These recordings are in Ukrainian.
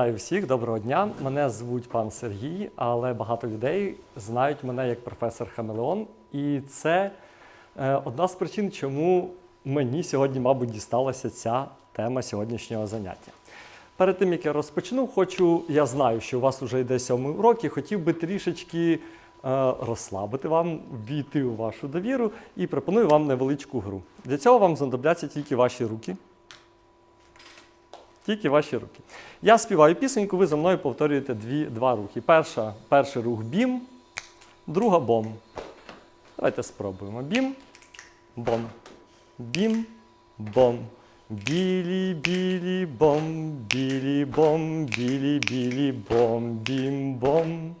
Вітаю всіх, доброго дня. Мене звуть пан Сергій, але багато людей знають мене як професор Хамелеон. І це е, одна з причин, чому мені сьогодні, мабуть, дісталася ця тема сьогоднішнього заняття. Перед тим як я розпочну, хочу, я знаю, що у вас вже йде сьомий урок, і хотів би трішечки е, розслабити вам, війти у вашу довіру і пропоную вам невеличку гру. Для цього вам знадобляться тільки ваші руки. Тільки ваші руки. Я співаю пісеньку, ви за мною повторюєте дві, два рухи. Перша, перший рух бім, друга бом. Давайте спробуємо. Бім, бом. Бім, бом. Білі, білі, бом, білі, бом, білі, білі, бом, бім, бом.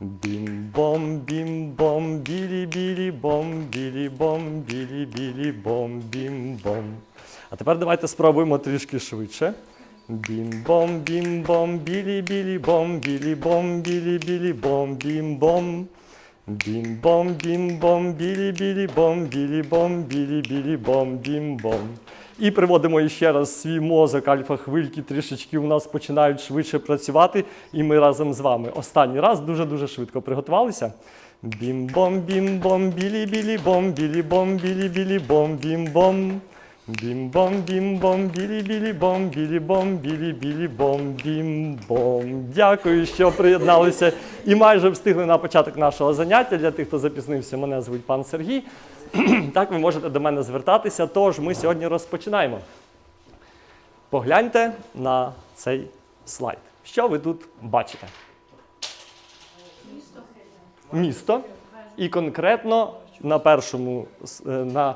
Бім-бом, бім-бом, білі-білі бом, білі-бом, білі-білі бом, бім-бом. А тепер давайте спробуємо трішки швидше. Бім-бом, бім-бом, білі-білі бом, білі-бом, білі-білі бом, бім-бом. Бім-бом, бім-бом, білі-білі бом, білі-бом, білі-білі бом, бім-бом. І приводимо ще раз свій мозок, альфа-хвильки трішечки у нас починають швидше працювати, і ми разом з вами. Останній раз дуже-дуже швидко приготувалися. Бім-бом, бім-бом, білі-білі бом, білі-бом, білі-білі бом, бім-бом. Бім-бом, бім-бом, білі-білі бом, білі-бом, білі-білі бом, бім-бом. Дякую, що приєдналися і майже встигли на початок нашого заняття. Для тих, хто запізнився, мене звуть пан Сергій. Так, ви можете до мене звертатися. Тож ми сьогодні розпочинаємо. Погляньте на цей слайд. Що ви тут бачите? Місто. Місто. І конкретно на першому е, на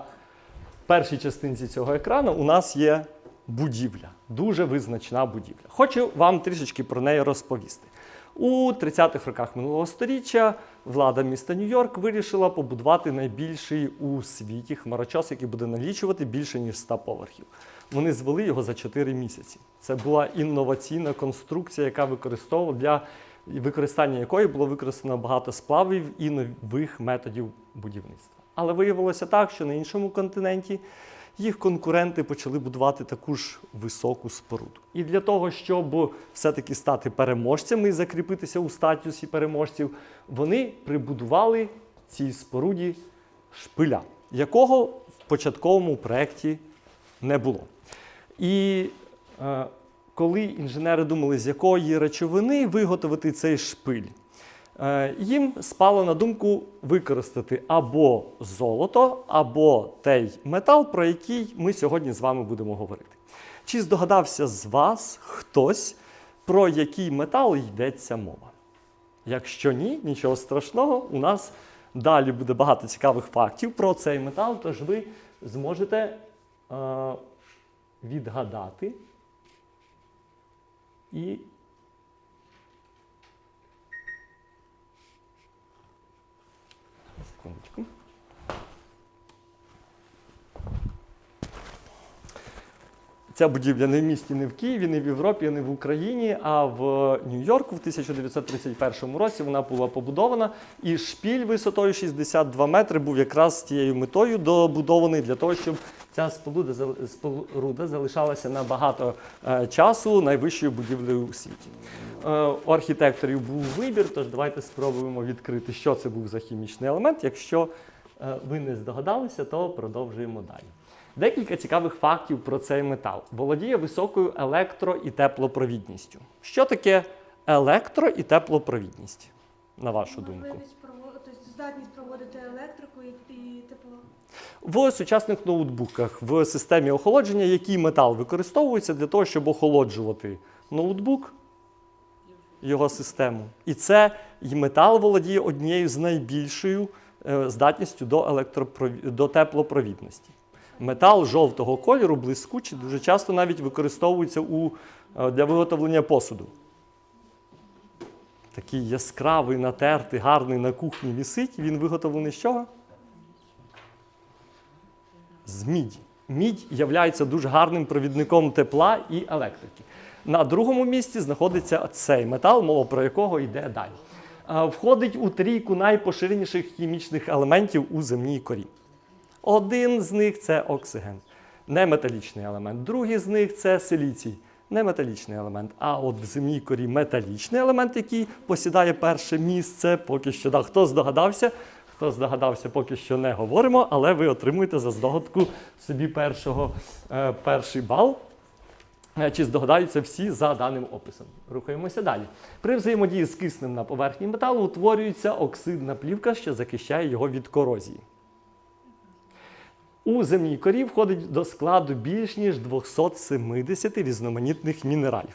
першій частинці цього екрану у нас є будівля, дуже визначна будівля. Хочу вам трішечки про неї розповісти. У 30-х роках минулого століття влада міста Нью-Йорк вирішила побудувати найбільший у світі хмарочос, який буде налічувати більше ніж 100 поверхів. Вони звели його за 4 місяці. Це була інноваційна конструкція, яка використовувала для використання якої було використано багато сплавів і нових методів будівництва. Але виявилося так, що на іншому континенті їх конкуренти почали будувати таку ж високу споруду. І для того, щоб все-таки стати переможцями і закріпитися у статусі переможців, вони прибудували цій споруді шпиля, якого в початковому проєкті не було. І е, коли інженери думали, з якої речовини виготовити цей шпиль, їм спало на думку використати або золото, або той метал, про який ми сьогодні з вами будемо говорити. Чи здогадався з вас хтось, про який метал йдеться мова? Якщо ні, нічого страшного, у нас далі буде багато цікавих фактів про цей метал, тож ви зможете е, відгадати і. Секундочку. Ця будівля не в місті, не в Києві, не в Європі, не в Україні, а в Нью-Йорку в 1931 році вона була побудована. І шпіль висотою 62 метри був якраз з тією метою добудований для того, щоб ця споруда, споруда залишалася на багато е, часу найвищою будівлею у світі. Е, у архітекторів був вибір, тож давайте спробуємо відкрити, що це був за хімічний елемент. Якщо е, ви не здогадалися, то продовжуємо далі. Декілька цікавих фактів про цей метал. Володіє високою електро- і теплопровідністю. Що таке електро- і теплопровідність, на вашу думку? Здатність проводити електрику і, тепло. В сучасних ноутбуках в системі охолодження який метал використовується для того, щоб охолоджувати ноутбук, його систему. І це і метал володіє однією з найбільшою е, здатністю до, електропрові- до теплопровідності. Метал жовтого кольору, блискучий, дуже часто навіть використовується у, е, для виготовлення посуду. Такий яскравий, натертий, гарний на кухні вісить. Він виготовлений з чого? з міді. Мідь є дуже гарним провідником тепла і електрики. На другому місці знаходиться цей метал, мова про якого йде далі. Входить у трійку найпоширеніших хімічних елементів у земній корі. Один з них це оксиген, неметалічний елемент. Другий з них це силіцій, неметалічний елемент. А от в земній корі металічний елемент, який посідає перше місце, поки що. Да, хто здогадався? Хто здогадався, поки що не говоримо, але ви отримуєте за здогадку собі першого, е, перший бал. Е, Чи здогадаються всі за даним описом? Рухаємося далі. При взаємодії з киснем на поверхні металу утворюється оксидна плівка, що захищає його від корозії. У земній корі входить до складу більш ніж 270 різноманітних мінералів.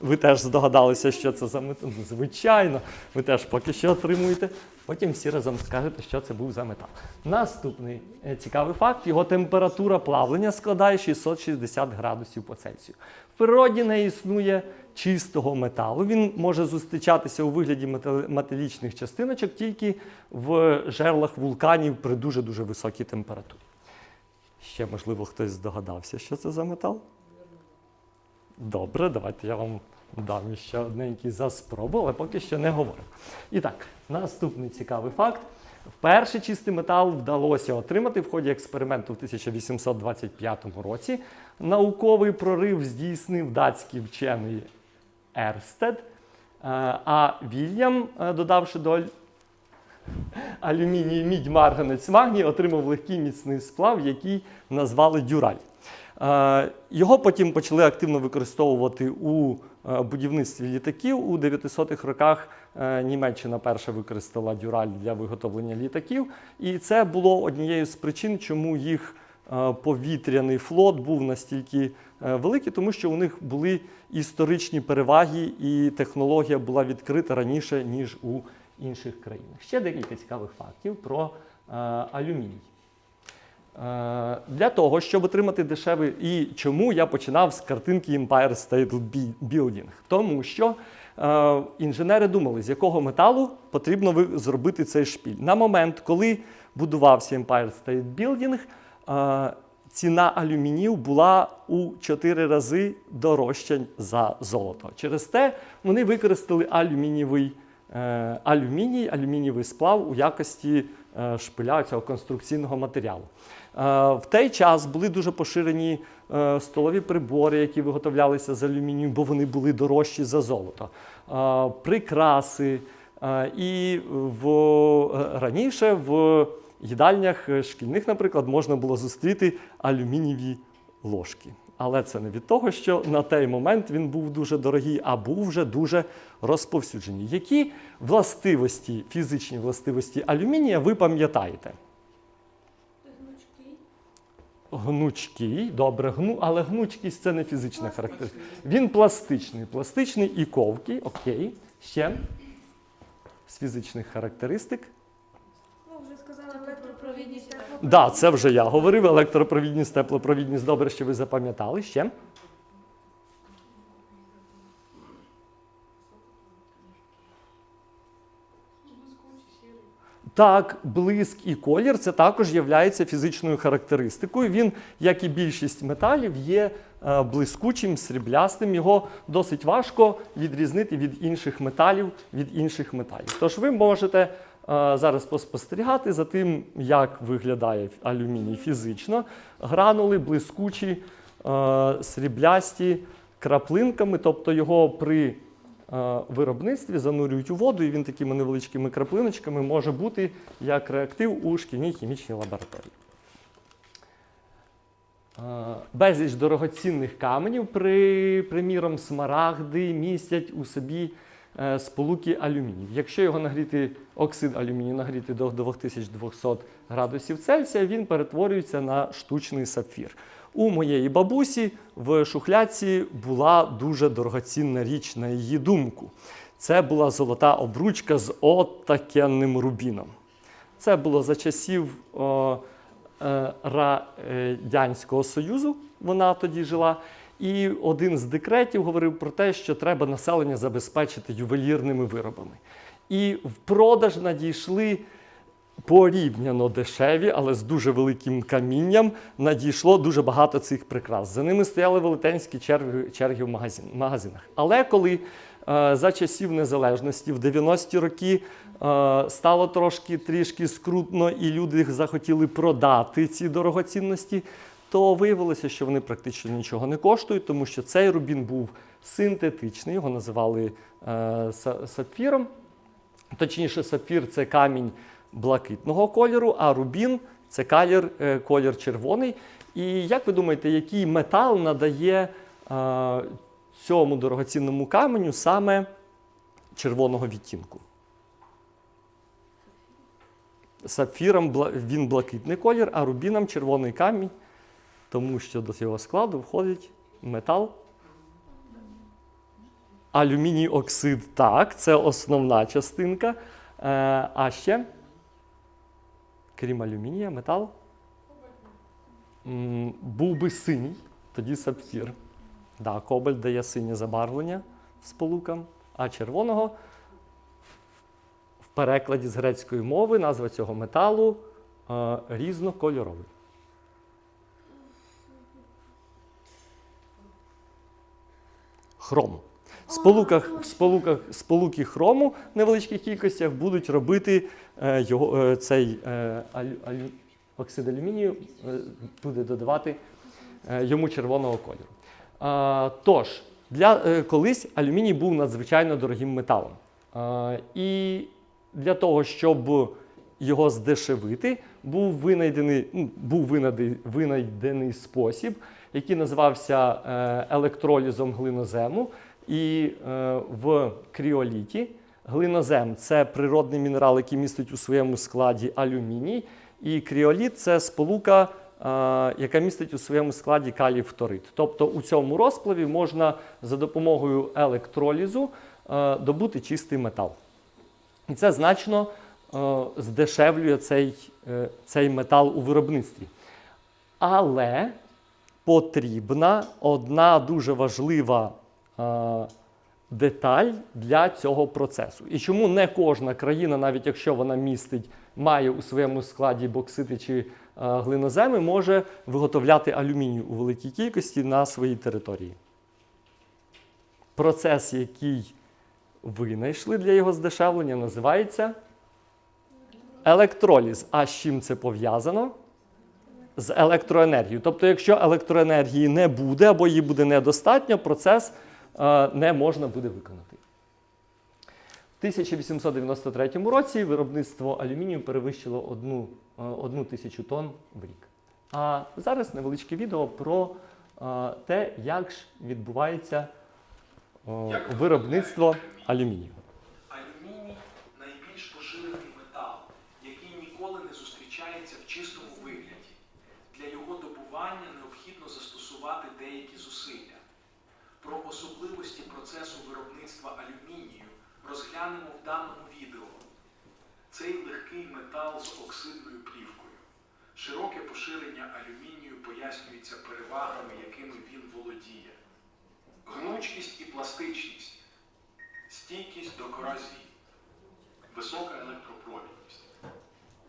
Ви теж здогадалися, що це за метал? Ну, Звичайно, ви теж поки що отримуєте. Потім всі разом скажете, що це був за метал. Наступний е, цікавий факт: його температура плавлення складає 660 градусів по Цельсію. В природі не існує чистого металу. Він може зустрічатися у вигляді металічних частиночок тільки в жерлах вулканів при дуже-дуже високій температурі. Ще, можливо, хтось здогадався, що це за метал? Добре, давайте я вам дам ще одненький за спробу, але поки що не говорю. І так, наступний цікавий факт. Перший чистий метал вдалося отримати в ході експерименту в 1825 році. Науковий прорив здійснив датський вчений Ерстед, е, а Вільям, е, додавши до алюміній, мідь, марганець, магній, отримав легкий міцний сплав, який назвали дюраль. Е, Його потім почали активно використовувати у е, будівництві літаків. У 900-х роках е, Німеччина перша використала дюраль для виготовлення літаків. І це було однією з причин, чому їх повітряний флот був настільки великий, тому що у них були історичні переваги, і технологія була відкрита раніше, ніж у інших країнах. Ще декілька цікавих фактів про е, алюміній. Е, Для того, щоб отримати дешевий. І чому я починав з картинки Empire State Building? Тому що е, інженери думали, з якого металу потрібно зробити цей шпіль. На момент, коли будувався Empire State Building, е, ціна алюмінію була у 4 рази дорожча за золото. Через те вони використали алюмінієвий алюміній, алюмінієвий сплав у якості е, шпиля цього конструкційного матеріалу. Е, В той час були дуже поширені е, столові прибори, які виготовлялися з алюмінію, бо вони були дорожчі за золото. Е, Прикраси. Е, І в, е, раніше в їдальнях е, шкільних, наприклад, можна було зустріти алюмінієві ложки. Але це не від того, що на той момент він був дуже дорогий, а був вже дуже розповсюджений. Які властивості, фізичні властивості алюмінія ви пам'ятаєте? Гнучкий. Гнучкий, добре, гну, але гнучкість це не фізична характеристика. Він пластичний. Пластичний і ковкий, окей. Ще з фізичних характеристик. Ну, вже сказали електропровідність. Теплопровідність. да, це вже я говорив. Електропровідність, теплопровідність. Добре, що ви запам'ятали. Ще. Так, блиск і колір це також є фізичною характеристикою. Він, як і більшість металів, є е, блискучим, сріблястим. Його досить важко відрізнити від інших металів, від інших металів. Тож ви можете зараз поспостерігати за тим, як виглядає алюміній фізично. Гранули блискучі, е, сріблясті краплинками, тобто його при е, виробництві занурюють у воду, і він такими невеличкими краплиночками може бути як реактив у шкільній хімічній лабораторії. Е, Безліч дорогоцінних каменів, при, приміром, смарагди містять у собі е, сполуки алюмінію. Якщо його нагріти, оксид алюмінію нагріти до 2200 градусів Цельсія, він перетворюється на штучний сапфір. У моєї бабусі в шухляці була дуже дорогоцінна річ, на її думку. Це була золота обручка з отакенним рубіном. Це було за часів о, е, Радянського Союзу, вона тоді жила. І один з декретів говорив про те, що треба населення забезпечити ювелірними виробами. І в продаж надійшли порівняно дешеві, але з дуже великим камінням надійшло дуже багато цих прикрас. За ними стояли велетенські черги, черги в магазин, магазинах. Але коли е, за часів незалежності в 90-ті роки е, стало трошки трішки скрутно, і люди захотіли продати ці дорогоцінності, то виявилося, що вони практично нічого не коштують, тому що цей рубін був синтетичний, його називали е, сапфіром. Точніше, сапфір це камінь блакитного кольору, а рубін це колір, е, колір червоний. І як ви думаєте, який метал надає е, цьому дорогоцінному каменю саме червоного відтінку? Сапфіром він блакитний колір, а рубіном червоний камінь, тому що до цього складу входить метал. Алюміній оксид, так, це основна частинка. Е, а ще, крім алюмінія, метал був би синій, тоді сапфір. Да, кобальт дає синє забарвлення сполукам, а червоного в перекладі з грецької мови назва цього металу е, різнокольоровий. Хром. Сполуках, в сполуках, сполуки хрому в невеличких кількостях будуть робити е, його, е, цей е, алю, алю, оксид алюмінію, е, буде додавати е, йому червоного кольору. А, тож, для, е, колись алюміній був надзвичайно дорогим металом. А, і для того, щоб його здешевити, був винайдений, ну, був винайдений, спосіб, який називався е, електролізом глинозему. І е, в кріоліті глинозем це природний мінерал, який містить у своєму складі алюміній. І кріоліт це сполука, е, яка містить у своєму складі калій фторид. Тобто у цьому розплаві можна за допомогою електролізу добути чистий метал. І це значно здешевлює цей, е, цей метал у виробництві. Але потрібна одна дуже важлива е, деталь для цього процесу. І чому не кожна країна, навіть якщо вона містить, має у своєму складі боксити чи е, глиноземи, може виготовляти алюміній у великій кількості на своїй території. Процес, який винайшли для його здешевлення, називається електроліз. А з чим це пов'язано? З електроенергією. Тобто, якщо електроенергії не буде або її буде недостатньо, процес е, не можна буде виконати. В 1893 році виробництво алюмінію перевищило одну, е, одну тисячу тонн в рік. А зараз невеличке відео про е, те, як ж відбувається е, виробництво алюмінію. Алюміній найбільш поширений метал, який ніколи не в чистому вигляді. Для його добування необхідно застосувати деякі зусилля. Про особливості процесу виробництва алюмінію розглянемо в даному відео. Цей легкий метал з оксидною плівкою. Широке поширення алюмінію пояснюється перевагами, якими він володіє. Гнучкість і пластичність стійкість до корозії, висока електропровідність,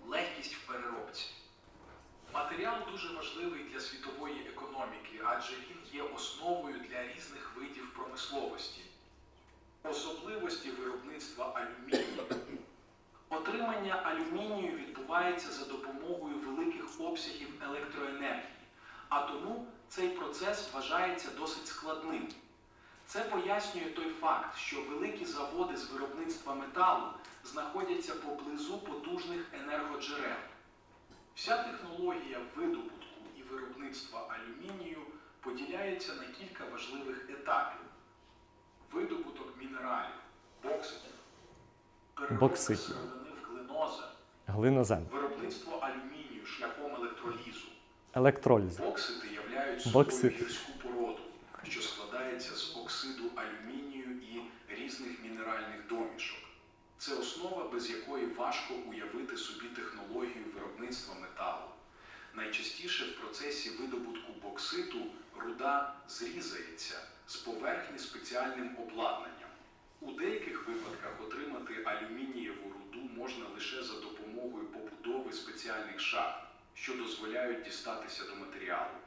легкість в переробці. Матеріал дуже важливий для світової економіки, адже він є основою для різних видів промисловості. Особливості виробництва алюмінію. Отримання алюмінію відбувається за допомогою великих обсягів електроенергії, а тому цей процес вважається досить складним. Це пояснює той факт, що великі заводи з виробництва металу знаходяться поблизу потужних енергоджерел. Вся технологія видобутку і виробництва алюмінію поділяється на кілька важливих етапів: видобуток мінералів, бокситів, Бокситів. глиноза, Глинозем. виробництво алюмінію шляхом електролізу. Електроліз. Боксити являють собою гірську породу, що складається з оксиду алюмінію і різних мінеральних домішок. Це основа, без якої важко уявити собі технологію виробництва металу. Найчастіше в процесі видобутку бокситу руда зрізається з поверхні спеціальним обладнанням. У деяких випадках отримати алюмінієву руду можна лише за допомогою побудови спеціальних шахт, що дозволяють дістатися до матеріалу.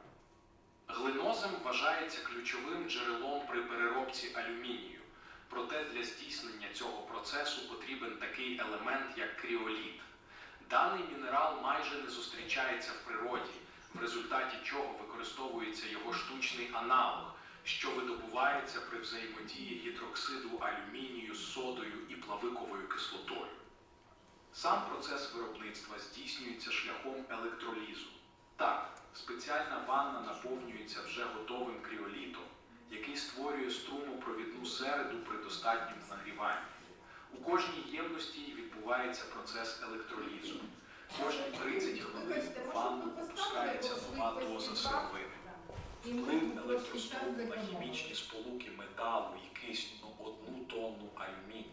Глинозем вважається ключовим джерелом при переробці алюмінію. Проте для здійснення цього процесу потрібен такий елемент, як кріоліт. Даний мінерал майже не зустрічається в природі, в результаті чого використовується його штучний аналог, що видобувається при взаємодії гідроксиду алюмінію з содою і плавиковою кислотою. Сам процес виробництва здійснюється шляхом електролізу. Так, спеціальна ванна наповнюється вже готовим кріолітом, який створює струмопровідну середу при достатньому нагріванні. У кожній ємності відбувається процес електролізу. Кожні 30 хвилин в ванну опускається нова доза сировини. Вплив електроструму на хімічні сполуки металу і кисню на одну тонну алюмінію.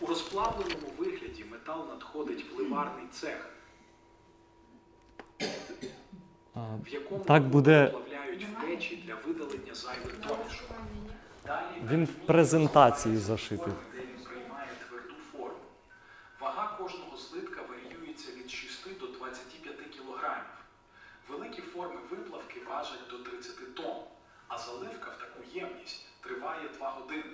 У розплавленому вигляді метал надходить в ливарний цех, в якому Так буде- печі для видалення зайвих домішок. Він в презентації зашитий. де він приймає тверду форму. Вага кожного злитка варіюється від 6 до 25 кілограмів. Великі форми виплавки важать до 30 тонн, а заливка в таку ємність триває 2 години.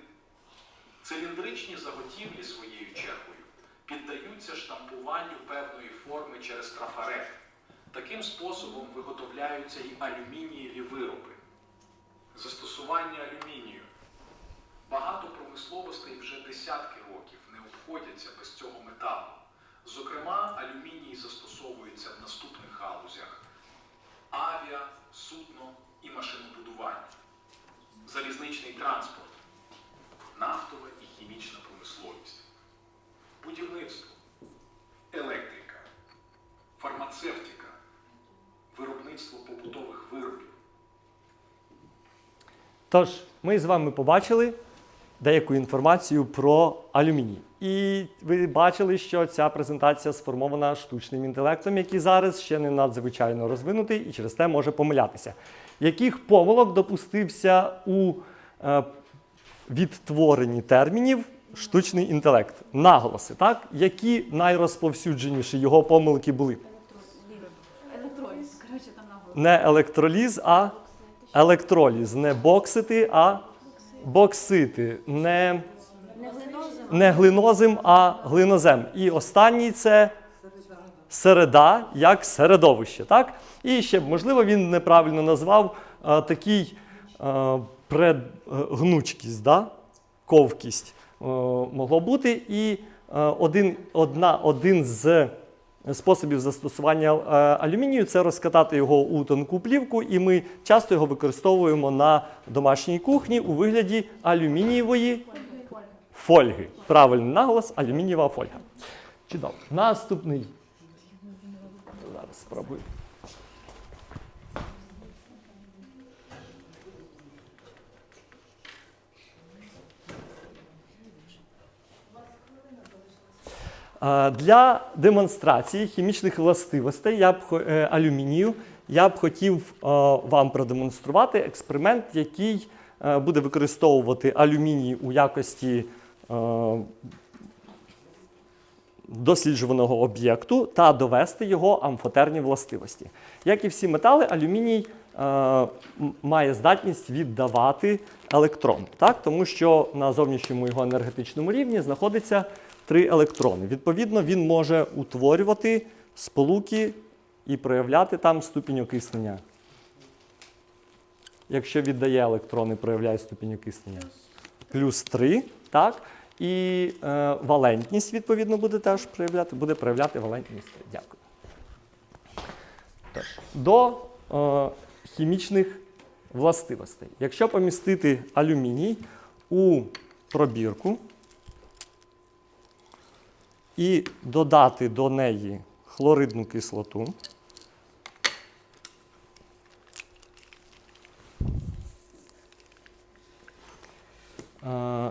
Циліндричні заготівлі своєю чергою піддаються штампуванню певної форми через трафарет. Таким способом виготовляються і алюмінієві вироби. Застосування алюмінію. Багато промисловостей вже десятки років не обходяться без цього металу. Зокрема, алюміній застосовується в наступних галузях: авіа, судно і машинобудування, залізничний транспорт, Тож, ми з вами побачили деяку інформацію про алюміній. І ви бачили, що ця презентація сформована штучним інтелектом, який зараз ще не надзвичайно розвинутий і через те може помилятися. Яких помилок допустився у е, відтворенні термінів штучний інтелект? Наголоси, так? Які найрозповсюдженіші його помилки були? Електроліз, коротше, там наголос. Не електроліз, а електроліз. Не боксити, а боксити. Не, Не глинозим. а глинозем. І останній це середа як середовище. Так? І ще, можливо, він неправильно назвав а, такий а, предгнучкість, да? ковкість а, могло бути. І а, один, одна, один з способів застосування е, алюмінію це розкатати його у тонку плівку, і ми часто його використовуємо на домашній кухні у вигляді алюмінієвої фольги. Правильний наголос алюмінієва фольга. Чудово. Наступний. Зараз спробую. Для демонстрації хімічних властивостей я б е, алюмінію я б хотів вам продемонструвати експеримент, який е, буде використовувати алюміній у якості е, досліджуваного об'єкту та довести його амфотерні властивості. Як і всі метали, алюміній має здатність віддавати електрон, так? тому що на зовнішньому його енергетичному рівні знаходиться три електрони. Відповідно, він може утворювати сполуки і проявляти там ступінь окиснення. Якщо віддає електрони, проявляє ступінь окиснення. Плюс 3, так? І е, валентність, відповідно, буде теж проявляти, буде проявляти валентність 3. Дякую. Так. До е, хімічних властивостей. Якщо помістити алюміній у пробірку і додати до неї хлоридну кислоту, е,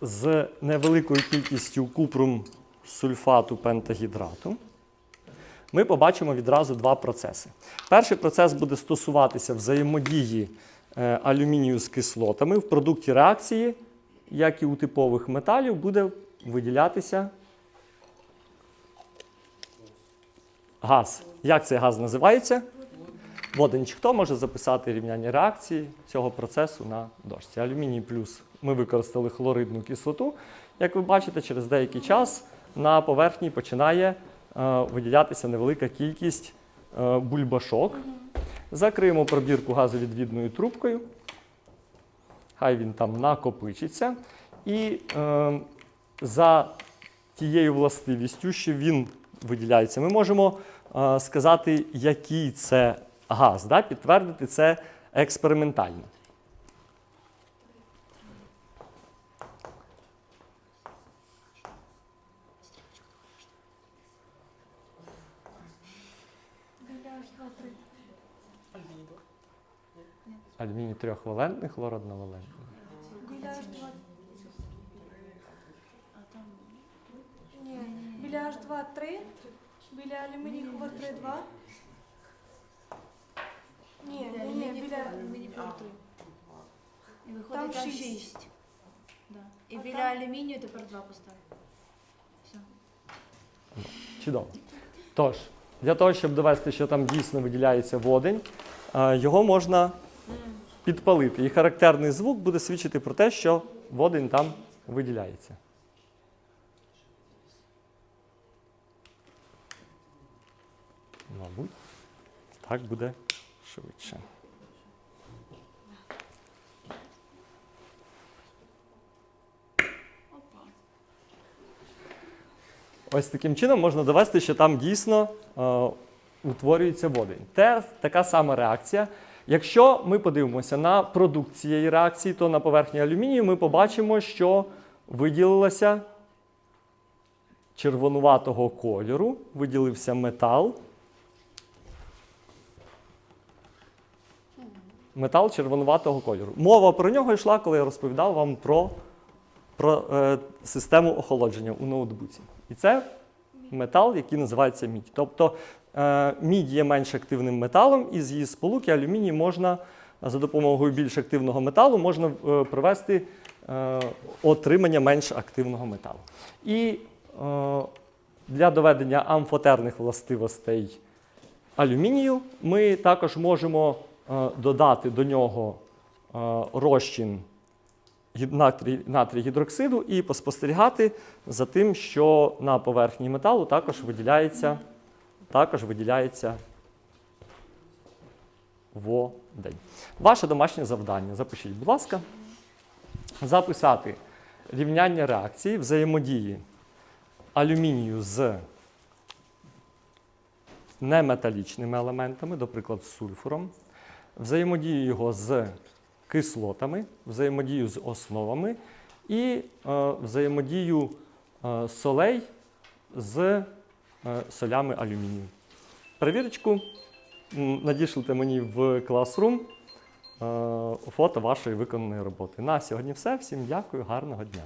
з невеликою кількістю купрум сульфату пентагідрату, ми побачимо відразу два процеси. Перший процес буде стосуватися взаємодії е, алюмінію з кислотами. В продукті реакції, як і у типових металів, буде виділятися газ. Як цей газ називається? Воденч. Хто може записати рівняння реакції цього процесу на дошці? Алюміній плюс ми використали хлоридну кислоту. Як ви бачите, через деякий час на поверхні починає е, виділятися невелика кількість е, бульбашок. Закриємо пробірку газовідвідною трубкою. Хай він там накопичиться. І е, за тією властивістю, що він виділяється, ми можемо е, сказати, який це газ, да? підтвердити це експериментально. Біля H2, 3. Алюміній трьохвалентний, хлор одновалентний. Біля H2. А там Ні. Біля H2, 3. Біля алюміній хлор 3, 2. Ні, ні, ні, біля... алюміній три. І Там виходить там 6. Да. І А біля там- алюмінію тепер 2 поставив. Все. Чудово. Тож, для того, щоб довести, що там дійсно виділяється водень, е, його можна підпалити. І характерний звук буде свідчити про те, що водень там виділяється. Мабуть, так буде швидше. Ось таким чином можна довести, що там дійсно е, утворюється водень. Те така сама реакція. Якщо ми подивимося на продукт цієї реакції, то на поверхні алюмінію ми побачимо, що виділилося червонуватого кольору, виділився метал. Метал червонуватого кольору. Мова про нього йшла, коли я розповідав вам про, про е, систему охолодження у ноутбуці. І це метал, який називається мідь. Тобто е, мідь є менш активним металом, і з її сполуки алюміній можна за допомогою більш активного металу можна е, провести е, отримання менш активного металу. І е, для доведення амфотерних властивостей алюмінію ми також можемо додати до нього е, розчин натрій гідроксиду і поспостерігати за тим, що на поверхні металу також виділяється, також виділяється водень. Ваше домашнє завдання, запишіть, будь ласка, записати рівняння реакції взаємодії алюмінію з неметалічними елементами, до прикладу, з сульфуром, взаємодію його з кислотами, взаємодію з основами і е, взаємодію е, солей з е, солями алюмінію. Перевірочку надішлите мені в Classroom е, фото вашої виконаної роботи. На сьогодні все. Всім дякую, гарного дня.